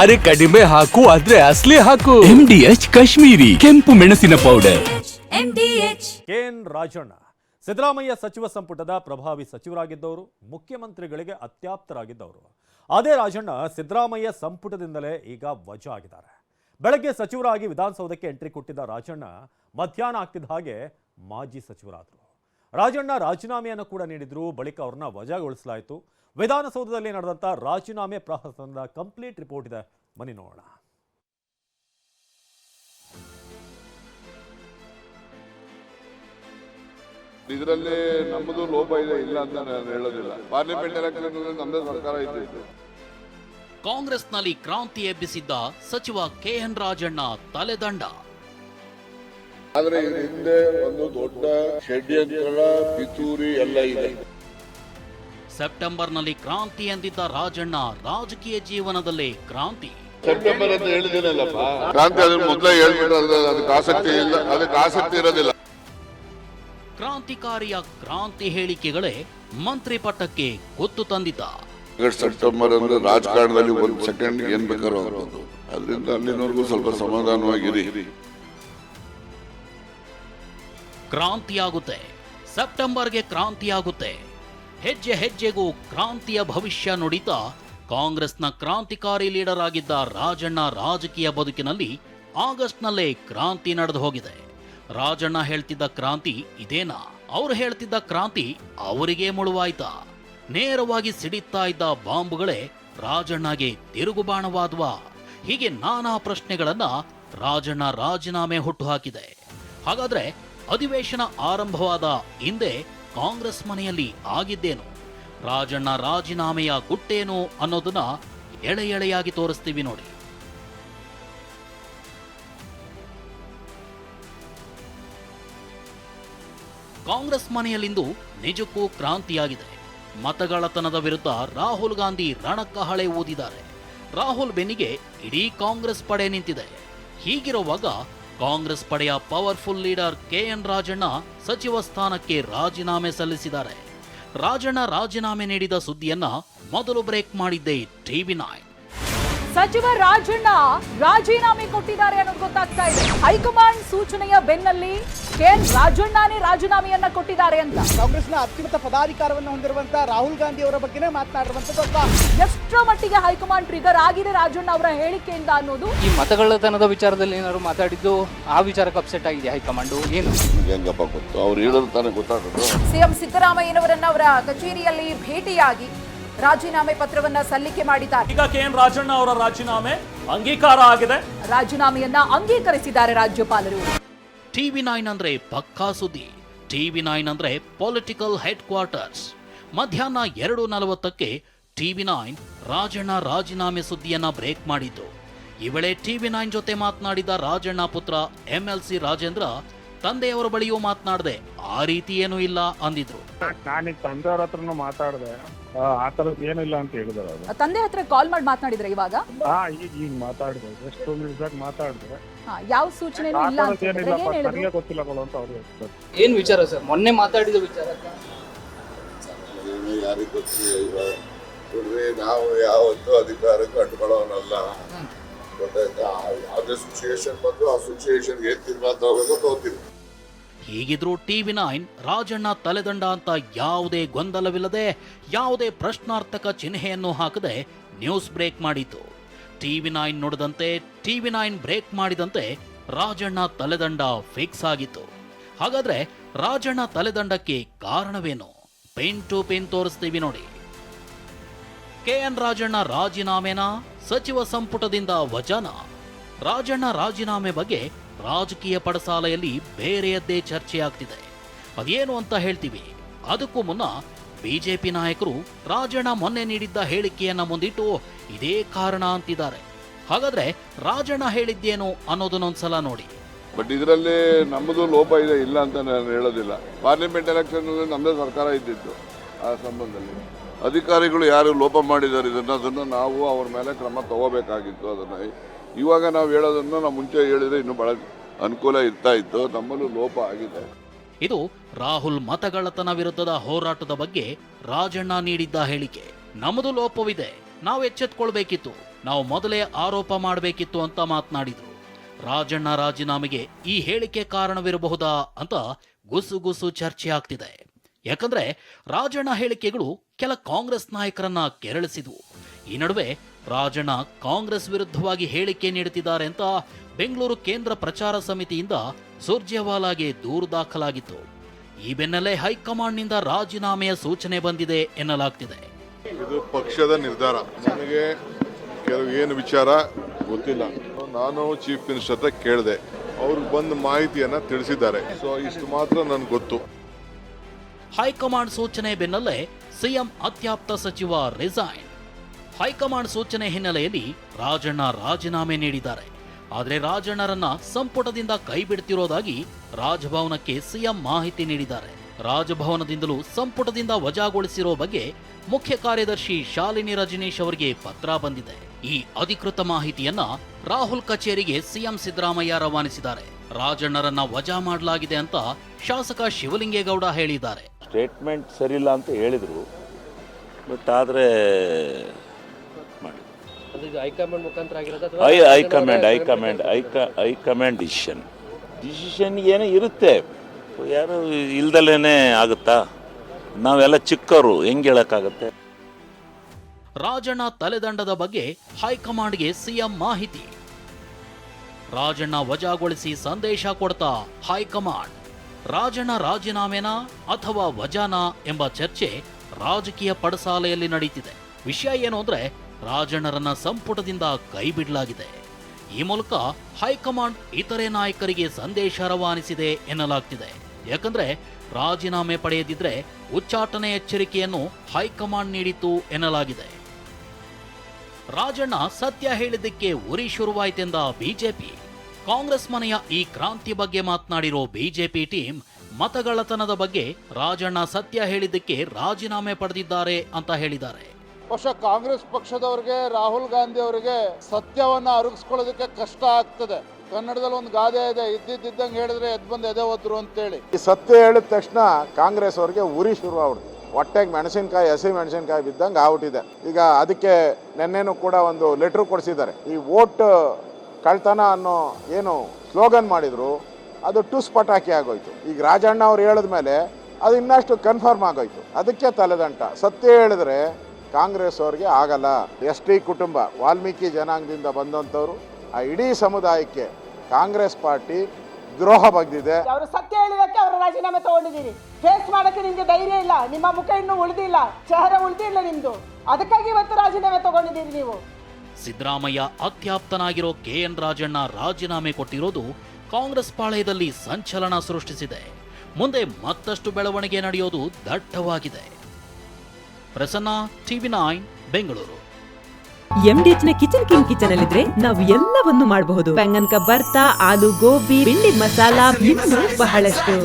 ಅರೆ ಕಡಿಮೆ ಹಾಕು ಆದ್ರೆ ಅಸ್ಲಿ ಹಾಕು. ಎಂ ಡಿ ಎಚ್ ಕಾಶ್ಮೀರಿ ಕೆಂಪು ಮೆಣಸಿನ ಪೌಡರ್ ಕೆಎನ್ ರಾಜಣ್ಣ ಸಿದ್ದರಾಮಯ್ಯ ಸಚಿವ ಸಂಪುಟದ ಪ್ರಭಾವಿ ಸಚಿವರಾಗಿದ್ದವರು ಮುಖ್ಯಮಂತ್ರಿಗಳಿಗೆ ಅತ್ಯಾಪ್ತರಾಗಿದ್ದವರು. ಅದೇ ರಾಜಣ್ಣ ಸಿದ್ದರಾಮಯ್ಯ ಸಂಪುಟದಿಂದಲೇ ಈಗ ವಜಾ ಆಗಿದ್ದಾರೆ. ಬೆಳಗ್ಗೆ ಸಚಿವರಾಗಿ ವಿಧಾನಸೌಧಕ್ಕೆ ಎಂಟ್ರಿ ಕೊಟ್ಟಿದ್ದ ರಾಜಣ್ಣ ಮಧ್ಯಾಹ್ನ ಆಗ್ತಿದ್ದ ಹಾಗೆ ಮಾಜಿ ಸಚಿವರಾದರು. ರಾಜಣ್ಣ ರಾಜೀನಾಮೆಯನ್ನು ಕೂಡ ನೀಡಿದ್ರು ಬಳಿಕ ಅವ್ರನ್ನ ವಜಾಗೊಳಿಸಲಾಯಿತು. ವಿಧಾನಸೌಧದಲ್ಲಿ ನಡೆದಂಥ ರಾಜೀನಾಮೆ ಪ್ರಹಸನದ ಕಂಪ್ಲೀಟ್ ರಿಪೋರ್ಟ್ ಇದೆ. ಬನ್ನಿ ನೋಡೋಣ. ಇದರಲ್ಲಿ ನಮ್ಮದು ಲೋಪ ಇದೆ ಇಲ್ಲ ಅಂತ ನಾನು ಹೇಳೋದಿಲ್ಲ. ಪಾರ್ಲಿಮೆಂಟ್ ಎಲೆಕ್ಷನ್ ನಮ್ಮದೇ ಸರ್ಕಾರ ಇದ್ದಿತ್ತು ಕಾಂಗ್ರೆಸ್ನಲ್ಲಿ ಕ್ರಾಂತಿ ಎಬ್ಬಿಸಿದ್ದ ಸಚಿವ ಕೆಎನ್ ರಾಜಣ್ಣ ತಲೆದಂಡ. ಆದ್ರೆ ಇದ್ರ ಹಿಂದೆ ಒಂದು ದೊಡ್ಡ ಷಡ್ಯಂತ್ರ ಪಿತೂರಿ ಎಲ್ಲ ಇದೆ. ಸೆಪ್ಟೆಂಬರ್ನಲ್ಲಿ ಕ್ರಾಂತಿ ಎಂದಿದ್ದ ರಾಜಣ್ಣ ರಾಜಕೀಯ ಜೀವನದಲ್ಲಿ ಕ್ರಾಂತಿ. ಸೆಪ್ಟೆಂಬರ್ ಅಂತ ಹೇಳಿದಿನಲ್ಲಪ್ಪ ಕ್ರಾಂತಿ ಅದನ್ನ ಮೊದಲೇ ಅದಕ್ಕೆ ಆಸಕ್ತಿ ಇಲ್ಲ ಅದಕ್ಕೆ ಆಸಕ್ತಿ ಇರೋದಿಲ್ಲ. ಕ್ರಾಂತಿಕಾರಿಯ ಕ್ರಾಂತಿ ಹೇಳಿಕೆಗಳೇ ಮಂತ್ರಿ ಪಟ್ಟಕ್ಕೆ ಗೊತ್ತು ತಂದಿದ್ದ. ಸೆಪ್ಟೆಂಬರ್ ಅಂದ್ರೆ ರಾಜಕಾರಣದಲ್ಲಿ ಒಂದು ಸೆಕೆಂಡ್ ಏನ್ ಬೇಕಾದ್ರೂ ಅದರಿಂದ ಅಲ್ಲಿನವರೆಗೂ ಸ್ವಲ್ಪ ಸಮಾಧಾನವಾಗಿರಿ. ಕ್ರಾಂತಿಯಾಗುತ್ತೆ. ಸೆಪ್ಟೆಂಬರ್ಗೆ ಕ್ರಾಂತಿಯಾಗುತ್ತೆ. ಹೆಜ್ಜೆ ಹೆಜ್ಜೆಗೂ ಕ್ರಾಂತಿಯ ಭವಿಷ್ಯ ನುಡಿತಾ ಕಾಂಗ್ರೆಸ್ನ ಕ್ರಾಂತಿಕಾರಿ ಲೀಡರ್ ಆಗಿದ್ದ ರಾಜಣ್ಣ ರಾಜಕೀಯ ಬದುಕಿನಲ್ಲಿ ಆಗಸ್ಟ್ನಲ್ಲೇ ಕ್ರಾಂತಿ ನಡೆದು ಹೋಗಿದೆ. ರಾಜಣ್ಣ ಹೇಳ್ತಿದ್ದ ಕ್ರಾಂತಿ ಇದೇನಾ? ಅವ್ರು ಹೇಳ್ತಿದ್ದ ಕ್ರಾಂತಿ ಅವರಿಗೆ ಮುಳುವಾಯ್ತಾ. ನೇರವಾಗಿ ಸಿಡಿತಾ ಇದ್ದ ಬಾಂಬುಗಳೇ ರಾಜಣ್ಣಗೆ ತಿರುಗುಬಾಣವಾದ್ವಾ. ಹೀಗೆ ನಾನಾ ಪ್ರಶ್ನೆಗಳನ್ನ ರಾಜಣ್ಣ ರಾಜೀನಾಮೆ ಹುಟ್ಟುಹಾಕಿದೆ ಹಾಗಾದ್ರೆ ಅಧಿವೇಶನ ಆರಂಭವಾದ ಹಿಂದೆ ಕಾಂಗ್ರೆಸ್ ಮನೆಯಲ್ಲಿ ಆಗಿದ್ದೇನು? ರಾಜಣ್ಣ ರಾಜೀನಾಮೆಯ ಗುಟ್ಟೇನು ಅನ್ನೋದನ್ನ ಎಳೆ ಎಳೆಯಾಗಿ ತೋರಿಸ್ತೀವಿ ನೋಡಿ. ಕಾಂಗ್ರೆಸ್ ಮನೆಯಲ್ಲಿಂದು ನಿಜಕ್ಕೂ ಕ್ರಾಂತಿಯಾಗಿದೆ. ಮತಗಳತನದ ವಿರುದ್ಧ ರಾಹುಲ್ ಗಾಂಧಿ ರಣಕಹಳೆ ಊದಿದ್ದಾರೆ. ರಾಹುಲ್ ಬೆನ್ನಿಗೆ ಇಡೀ ಕಾಂಗ್ರೆಸ್ ಪಡೆ ನಿಂತಿದೆ. ಹೀಗಿರುವಾಗ ಕಾಂಗ್ರೆಸ್ ಪಡೆಯ powerful leader K N Rajanna ಸಚಿವ ಸ್ಥಾನಕ್ಕೆ ರಾಜೀನಾಮೆ ಸಲ್ಲಿಸಿದ್ದಾರೆ. ರಾಜಣ್ಣ ರಾಜೀನಾಮೆ ನೀಡಿದ ಸುದ್ದಿಯನ್ನ ಮೊದಲು ಬ್ರೇಕ್ ಮಾಡಿದ್ದೆ ಟಿವಿ ನೈನ್ ಸಚಿವ ರಾಜಣ್ಣ ರಾಜೀನಾಮೆ ಕೊಟ್ಟಿದ್ದಾರೆ ಅನ್ನೋದು ಗೊತ್ತಾಗ್ತಾ ಇದೆ. ಹೈಕಮಾಂಡ್ ಸೂಚನೆಯ ಬೆನ್ನಲ್ಲಿ ಕೆಎನ್ ರಾಜಣ್ಣನೇ ರಾಜೀನಾಮೆಯನ್ನ ಕೊಟ್ಟಿದ್ದಾರೆ ಅಂತ. ಕಾಂಗ್ರೆಸ್ನ ಅತ್ಯುನ್ನತ ಪದಾಧಿಕಾರವನ್ನು ಹೊಂದಿರುವಂತ ರಾಹುಲ್ ಗಾಂಧಿ ಅವರ ಬಗ್ಗೆನೇ ಮಾತನಾಡಿರುವಂತದ್ದು ಎಷ್ಟರ ಮಟ್ಟಿಗೆ ಹೈಕಮಾಂಡ್ ಟ್ರಿಗರ್ ಆಗಿದೆ ರಾಜಣ್ಣ ಅವರ ಹೇಳಿಕೆಯಿಂದ ಅನ್ನೋದು? ಈ ಮತಗಳತನದ ವಿಚಾರದಲ್ಲಿ ಏನಾದ್ರು ಮಾತಾಡಿದ್ದು ಆ ವಿಚಾರಕ್ಕೆ ಅಪ್ಸೆಟ್ ಆಗಿದೆ ಹೈಕಮಾಂಡ್? ಏನು? ನಿಮ್ಗೆ ಹೆಂಗಪ್ಪ ಗೊತ್ತು? ಅವ್ರು ಹೇಳೋದು ತಾನೇ ಗೊತ್ತಾಗುತ್ತೆ ಸಿಎಂ ಸಿದ್ದರಾಮಯ್ಯನವರನ್ನ ಅವರ ಕಚೇರಿಯಲ್ಲಿ ಭೇಟಿಯಾಗಿ ರಾಜೀನಾಮೆ ಪತ್ರವನ್ನ ಸಲ್ಲಿಕೆ ಮಾಡಿದ್ದಾರೆ. ಈಗ ಕೆ ಎಂ ರಾಜಣ್ಣ ಅವರ ರಾಜೀನಾಮೆ ಅಂಗೀಕಾರ ಆಗಿದೆ. ರಾಜೀನಾಮೆಯನ್ನ ಅಂಗೀಕರಿಸಿದ್ದಾರೆ ರಾಜ್ಯಪಾಲರು. ಟಿವಿ ನೈನ್ ಅಂದ್ರೆ ಪಕ್ಕಾ ಸುದ್ದಿ. ಟಿವಿ ನೈನ್ ಅಂದ್ರೆ ಪೊಲಿಟಿಕಲ್ ಹೆಡ್ ಕ್ವಾರ್ಟರ್ಸ್ ಮಧ್ಯಾಹ್ನ ಎರಡು ನಲವತ್ತಕ್ಕೆ ಟಿವಿ ನೈನ್ ರಾಜಣ್ಣ ರಾಜೀನಾಮೆ ಸುದ್ದಿಯನ್ನ ಬ್ರೇಕ್ ಮಾಡಿದ್ದು. ಈ ವೇಳೆ ಟಿವಿ ನೈನ್ ಜೊತೆ ಮಾತನಾಡಿದ ರಾಜಣ್ಣ ಪುತ್ರ ಎಂಎಲ್ಸಿ ರಾಜೇಂದ್ರ ತಂದೆಯವರ ಬಳಿಯೂ ಮಾತನಾಡದೆ ಆ ರೀತಿ ಏನೂ ಇಲ್ಲ ಅಂದಿದ್ರು. ನಾನೀಗ ತಂದೆಯವ್ರ ಹತ್ರನು ಮಾತಾಡಿದೆ. ಆ ಥರದ್ದು ಏನಿಲ್ಲ ಅಂತ ಹೇಳಿದಾರೆ ಅವರು. ತಂದೆ ಹತ್ರ ಕಾಲ್ ಮಾಡಿ ಮಾತನಾಡಿದ್ರೆ ಇವಾಗ? ಹಾ ಈಗ ಈಗ ಮಾತಾಡಿದೆ ಜಸ್ಟ್ ಟೂ ಮಿನಿಟ್ಸ್ ಆಗಿ ಮಾತಾಡಿದೆ. ಹಾ, ಯಾವ ಸೂಚನೆ ಆ ಇಲ್ಲ ಅಂತ ಥರದ್ದು ಹೇಳಿದ್ರೆ ಏನಿಲ್ಲ ಏನ್ ಹೇಳಿದ್ರು? ನನಗೆ ಗೊತ್ತಿಲ್ಲ ಕೊಡು ಅಂತ ಅವ್ರು ಹೇಳ್ತಾರೆ. ಏನ್ ವಿಚಾರ ಸರ್? ಮೊನ್ನೆ ಮಾತಾಡಿದ ವಿಚಾರ. ಯಾರಿಗೂ ಗೊತ್ತಿಲ್ಲ ಇವಾಗ. ನೋಡ್ರಿ ನಾವು ಯಾವತ್ತೂ ಅಧಿಕಾರಕ್ಕೆ ಅಡ್ಕೊಳ್ಳೋನಲ್ಲ. ಗೊತ್ತಾಯ್ತಾ? ಯಾವುದೇ ಸಿಚುಯೇಷನ್ ಬಂದು ಆ ಸಿಚುಯೇಷನ್ ಏನ್ ತೀರ್ಮಾನ ತಗೋಬೇಕು ತಗೋತೀವಿ ಹೀಗಿದ್ರು ಟಿವಿ ನೈನ್ ರಾಜಣ್ಣ ತಲೆದಂಡ ಅಂತ ಯಾವುದೇ ಗೊಂದಲವಿಲ್ಲದೆ, ಯಾವುದೇ ಪ್ರಶ್ನಾರ್ಥಕ ಚಿಹ್ನೆಯನ್ನು ಹಾಕದೆ ನ್ಯೂಸ್ ಬ್ರೇಕ್ ಮಾಡಿತು. ಟಿವಿ ನೈನ್ ನುಡಿದಂತೆ, ಟಿವಿ ನೈನ್ ಬ್ರೇಕ್ ಮಾಡಿದಂತೆ ರಾಜಣ್ಣ ತಲೆದಂಡ ಫಿಕ್ಸ್ ಆಗಿತ್ತು. ಹಾಗಾದ್ರೆ ರಾಜಣ್ಣ ತಲೆದಂಡಕ್ಕೆ ಕಾರಣವೇನು? ಪಿನ್ ಟು ಪಿನ್ ತೋರಿಸ್ತೀವಿ ನೋಡಿ. ಕೆಎನ್ ರಾಜಣ್ಣ ರಾಜೀನಾಮೆನಾ? ಸಚಿವ ಸಂಪುಟದಿಂದ ವಚನ ರಾಜಣ್ಣ ರಾಜೀನಾಮೆ ಬಗ್ಗೆ ರಾಜಕೀಯ ಪಡಸಾಲೆಯಲ್ಲಿ ಬೇರೆಯದ್ದೇ ಚರ್ಚೆಯಾಗ್ತಿದೆ. ಅದೇನು ಅಂತ ಹೇಳ್ತೀವಿ? ಅದಕ್ಕೂ ಮುನ್ನ ಬಿಜೆಪಿ ನಾಯಕರು ರಾಜಣ್ಣ ಮೊನ್ನೆ ನೀಡಿದ್ದ ಹೇಳಿಕೆಯನ್ನ ಮುಂದಿಟ್ಟು ಇದೇ ಕಾರಣ ಅಂತಿದ್ದಾರೆ. ಹಾಗಾದ್ರೆ ರಾಜಣ್ಣ ಹೇಳಿದ್ದೇನು ಅನ್ನೋದನ್ನೊಂದ್ಸಲ ನೋಡಿ. ಬಟ್ ಇದರಲ್ಲಿ ನಮ್ಮದು ಲೋಪ ಇದೆ, ಇಲ್ಲ ಅಂತ ನಾನು ಹೇಳೋದಿಲ್ಲ. ಪಾರ್ಲಿಮೆಂಟ್ ಎಲೆಕ್ಷನ್ ನಮ್ಮದೇ ಸರ್ಕಾರ ಇದ್ದಿತ್ತು ಆ ಸಂಬಂಧದಲ್ಲಿ. ಅಧಿಕಾರಿಗಳು ಯಾರು ಲೋಪ ಮಾಡಿದ್ದಾರೆ, ಇದನ್ನ ಅದನ್ನು ನಾವು ಅವ್ರ ಮೇಲೆ ಕ್ರಮ ತಗೋಬೇಕಾಗಿತ್ತು ಅದನ್ನ. ಇವಾಗ ನಾವು ಹೇಳೋದನ್ನು ನಾವು ಮುಂಚೆ ಹೇಳಿದ್ರೆ ಇನ್ನು ಬಹಳ ಅನುಕೂಲ ಇರ್ತಾ ಇತ್ತು. ನಮ್ಮಲ್ಲೂ ಲೋಪ ಆಗಿದೆ. ಇದು ರಾಹುಲ್ ಮತಗಳತನ ವಿರುದ್ಧದ ಹೋರಾಟದ ಬಗ್ಗೆ ರಾಜಣ್ಣ ನೀಡಿದ್ದ ಹೇಳಿಕೆ. ನಮ್ಮದು ಲೋಪವಿದೆ. ನಾವು ಎಚ್ಚೆತ್ಕೊಳ್ಬೇಕಿತ್ತು. ನಾವು ಮೊದಲೇ ಆರೋಪ ಮಾಡಬೇಕಿತ್ತು ಅಂತ ಮಾತನಾಡಿದ್ರು. ರಾಜಣ್ಣ ರಾಜೀನಾಮೆಗೆ ಈ ಹೇಳಿಕೆ ಕಾರಣವಿರಬಹುದಾ ಅಂತ ಗುಸುಗುಸು ಚರ್ಚೆ ಆಗ್ತಿದೆ. ಯಾಕಂದ್ರೆ ರಾಜಣ್ಣ ಹೇಳಿಕೆಗಳು ಕೆಲ ಕಾಂಗ್ರೆಸ್ ನಾಯಕರನ್ನ ಕೆರಳಿಸಿದ್ವು. ಈ ನಡುವೆ ರಾಜಣ್ಣ ಕಾಂಗ್ರೆಸ್ ವಿರುದ್ಧವಾಗಿ ಹೇಳಿಕೆ ನೀಡುತ್ತಿದ್ದಾರೆ ಅಂತ ಬೆಂಗಳೂರು ಕೇಂದ್ರ ಪ್ರಚಾರ ಸಮಿತಿಯಿಂದ ಸುರ್ಜೇವಾಲಾಗೆ ದೂರು ದಾಖಲಾಗಿತ್ತು. ಈ ಬೆನ್ನಲ್ಲೇ ಹೈಕಮಾಂಡ್ನಿಂದ ರಾಜೀನಾಮೆಯ ಸೂಚನೆ ಬಂದಿದೆ ಎನ್ನಲಾಗ್ತಿದೆ. ಇದು ಪಕ್ಷದ ನಿರ್ಧಾರ. ನನಗೆ ಕೆಲವು ಏನು ವಿಚಾರ ಗೊತ್ತಿಲ್ಲ. ನಾನು ಚೀಫ್ ಮಿನಿಸ್ಟರ್ ಹತ್ರ ಕೇಳಿದೆ. ಅವ್ರಿಗೆ ಬಂದ ಮಾಹಿತಿಯನ್ನ ತಿಳಿಸಿದ್ದಾರೆ. ಸೊ ಇಷ್ಟು ಮಾತ್ರ ನನಗೆ ಗೊತ್ತು. ಹೈಕಮಾಂಡ್ ಸೂಚನೆ ಬೆನ್ನಲ್ಲೇ ಸಿಎಂ ಅತ್ಯಾಪ್ತ ಸಚಿವ ರಿಸೈನ್. ಹೈಕಮಾಂಡ್ ಸೂಚನೆ ಹಿನ್ನೆಲೆಯಲ್ಲಿ ರಾಜಣ್ಣ ರಾಜೀನಾಮೆ ನೀಡಿದ್ದಾರೆ. ಆದರೆ ರಾಜಣ್ಣರನ್ನ ಸಂಪುಟದಿಂದ ಕೈಬಿಡ್ತಿರೋದಾಗಿ ರಾಜಭವನಕ್ಕೆ ಸಿಎಂ ಮಾಹಿತಿ ನೀಡಿದ್ದಾರೆ. ರಾಜಭವನದಿಂದಲೂ ಸಂಪುಟದಿಂದ ವಜಾಗೊಳಿಸಿರೋ ಬಗ್ಗೆ ಮುಖ್ಯ ಕಾರ್ಯದರ್ಶಿ ಶಾಲಿನಿ ರಜನೀಶ್ ಅವರಿಗೆ ಪತ್ರ ಬಂದಿದೆ. ಈ ಅಧಿಕೃತ ಮಾಹಿತಿಯನ್ನ ರಾಹುಲ್ ಕಚೇರಿಗೆ ಸಿಎಂ ಸಿದ್ದರಾಮಯ್ಯ ರವಾನಿಸಿದ್ದಾರೆ. ರಾಜಣ್ಣರನ್ನ ವಜಾ ಮಾಡಲಾಗಿದೆ ಅಂತ ಶಾಸಕ ಶಿವಲಿಂಗೇಗೌಡ ಹೇಳಿದ್ದಾರೆ. ಸ್ಟೇಟ್ಮೆಂಟ್ ಸರಿಯಿಲ್ಲ ಅಂತ ಹೇಳಿದರು. ಬಟ್ ಆದರೆ ಹೈಕಮಾಂಡ್ ಮುಖಾಂತರ I high command high command ಹೈಕ high command decision decision ಏನೋ ಇರುತ್ತೆ. ಯಾರು ಇಲ್ದಲೇ ಆಗುತ್ತಾ? ನಾವೆಲ್ಲ ಚಿಕ್ಕವರು ಹೆಂಗೆ ಹೇಳೋಕ್ಕಾಗತ್ತೆ? ರಾಜಣ್ಣ ತಲೆದಂಡದ ಬಗ್ಗೆ ಹೈಕಮಾಂಡ್ಗೆ ಸಿಎಂ ಮಾಹಿತಿ. ರಾಜಣ್ಣ ವಜಾಗೊಳಿಸಿ ಸಂದೇಶ ಕೊಡ್ತಾ ಹೈಕಮಾಂಡ್ ರಾಜಣ್ಣ ರಾಜೀನಾಮೆನಾ ಅಥವಾ ವಜಾನಾ ಎಂಬ ಚರ್ಚೆ ರಾಜಕೀಯ ಪಡಸಾಲೆಯಲ್ಲಿ ನಡೀತಿದೆ. ವಿಷಯ ಏನು ಅಂದ್ರೆ ರಾಜಣ್ಣರನ್ನ ಸಂಪುಟದಿಂದ ಕೈಬಿಡಲಾಗಿದೆ. ಈ ಮೂಲಕ ಹೈಕಮಾಂಡ್ ಇತರೆ ನಾಯಕರಿಗೆ ಸಂದೇಶ ರವಾನಿಸಿದೆ ಎನ್ನಲಾಗ್ತಿದೆ. ಯಾಕಂದ್ರೆ ರಾಜೀನಾಮೆ ಪಡೆಯದಿದ್ರೆ ಉಚ್ಚಾಟನೆ ಎಚ್ಚರಿಕೆಯನ್ನು ಹೈಕಮಾಂಡ್ ನೀಡಿತು ಎನ್ನಲಾಗಿದೆ. ರಾಜಣ್ಣ ಸತ್ಯ ಹೇಳಿದ್ದಕ್ಕೆ ಉರಿ ಶುರುವಾಯಿತೆಂದ ಬಿಜೆಪಿ. ಕಾಂಗ್ರೆಸ್ ಮನೆಯ ಈ ಕ್ರಾಂತಿ ಬಗ್ಗೆ ಮಾತನಾಡಿರೋ ಬಿಜೆಪಿ ಟೀಮ್ ಮತಗಳತನದ ಬಗ್ಗೆ ರಾಜಣ್ಣ ಸತ್ಯ ಹೇಳಿದ್ದಕ್ಕೆ ರಾಜೀನಾಮೆ ಪಡೆದಿದ್ದಾರೆ ಅಂತ ಹೇಳಿದ್ದಾರೆ. ಬಹುಶಃ ಕಾಂಗ್ರೆಸ್ ಪಕ್ಷದವರಿಗೆ, ರಾಹುಲ್ ಗಾಂಧಿ ಅವರಿಗೆ ಸತ್ಯವನ್ನ ಅರಗಿಸ್ಕೊಳ್ಳೋದಕ್ಕೆ ಕಷ್ಟ ಆಗ್ತದೆ. ಕನ್ನಡದಲ್ಲಿ ಒಂದು ಗಾದೆ ಇದೆ, ಇದ್ದಿದ್ದಂಗೆ ಹೇಳಿದ್ರೆ ಎದ್ ಬಂದು ಎದೆ ಹೋದ್ರು ಅಂತೇಳಿ. ಈ ಸತ್ಯ ಹೇಳಿದ ತಕ್ಷಣ ಕಾಂಗ್ರೆಸ್ ಅವ್ರಿಗೆ ಉರಿ ಶುರು ಹೊಟ್ಟೆಗೆ ಮೆಣಸಿನಕಾಯಿ, ಹಸಿ ಮೆಣಸಿನಕಾಯಿ ಬಿದ್ದಂಗೆ ಆಗ್ಬಿಟ್ಟಿದೆ. ಈಗ ಅದಕ್ಕೆ ನೆನ್ನೆನೂ ಕೂಡ ಒಂದು ಲೆಟ್ರ್ ಕೊಡಿಸಿದ್ದಾರೆ. ಈ ವೋಟ್ ಕಳ್ತನ ಅನ್ನೋ ಏನು ಸ್ಲೋಗನ್ ಮಾಡಿದ್ರು, ಅದು ಟುಸ್ ಪಟಾಕಿ ಆಗೋಯ್ತು. ಈಗ ರಾಜಣ್ಣ ಅವ್ರು ಹೇಳಿದ ಮೇಲೆ ಅದು ಇನ್ನಷ್ಟು ಕನ್ಫರ್ಮ್ ಆಗೋಯ್ತು. ಅದಕ್ಕೆ ತಲೆದಂಟ. ಸತ್ಯ ಹೇಳಿದ್ರೆ ಕಾಂಗ್ರೆಸ್ ಅವ್ರಿಗೆ ಆಗಲ್ಲ. ಎಸ್ ಟಿ ಕುಟುಂಬ ವಾಲ್ಮೀಕಿ ಜನಾಂಗದಿಂದ ಬಂದಂಥವ್ರು ಆ ಇಡೀ ಸಮುದಾಯಕ್ಕೆ ಕಾಂಗ್ರೆಸ್ ಪಾರ್ಟಿ ದ್ರೋಹ ಬಗ್ದಿದೆ. ಅವರು ಸತ್ಯ ಹೇಳಿದಕ್ಕೆ ಅವರು ರಾಜೀನಾಮೆ ತಗೊಂಡಿದ್ದೀರಿ. ಫೇಸ್ ಮಾಡಕ್ಕೆ ನಿಮ್ಗೆ ಧೈರ್ಯ ಇಲ್ಲ. ನಿಮ್ಮ ಮುಖ ಇನ್ನೂ ಉಳಿದಿಲ್ಲ. ಚಹರೆ ಉಳಿದಿಲ್ಲ ನಿಮ್ದು. ಅದಕ್ಕಾಗಿ ಇವತ್ತು ರಾಜೀನಾಮೆ ತಗೊಂಡಿದ್ದೀರಿ ನೀವು. ಸಿದ್ದರಾಮಯ್ಯ ಅತ್ಯಾಪ್ತನಾಗಿರೋ ಕೆ ಎನ್ ರಾಜಣ್ಣ ರಾಜೀನಾಮೆ ಕೊಟ್ಟಿರೋದು ಕಾಂಗ್ರೆಸ್ ಪಾಳಯದಲ್ಲಿ ಸಂಚಲನ ಸೃಷ್ಟಿಸಿದೆ. ಮುಂದೆ ಮತ್ತಷ್ಟು ಬೆಳವಣಿಗೆ ನಡೆಯೋದು ದಟ್ಟವಾಗಿದೆ. Prasanna TV nine Bengaluru. ಎಂಡಿಎಚ್ನ kitchen king kitchen ಅಲ್ಲಿದ್ರೆ ನಾವು ಎಲ್ಲವನ್ನು ಮಾಡಬಹುದು. ಬೆಂಗನ್ಕ ಬರ್ತಾ ಆಲೂ ಗೋಬಿ ಬೆಂಡಿ ಮಸಾಲಾ ಇನ್ನೂ ಬಹಳಷ್ಟು.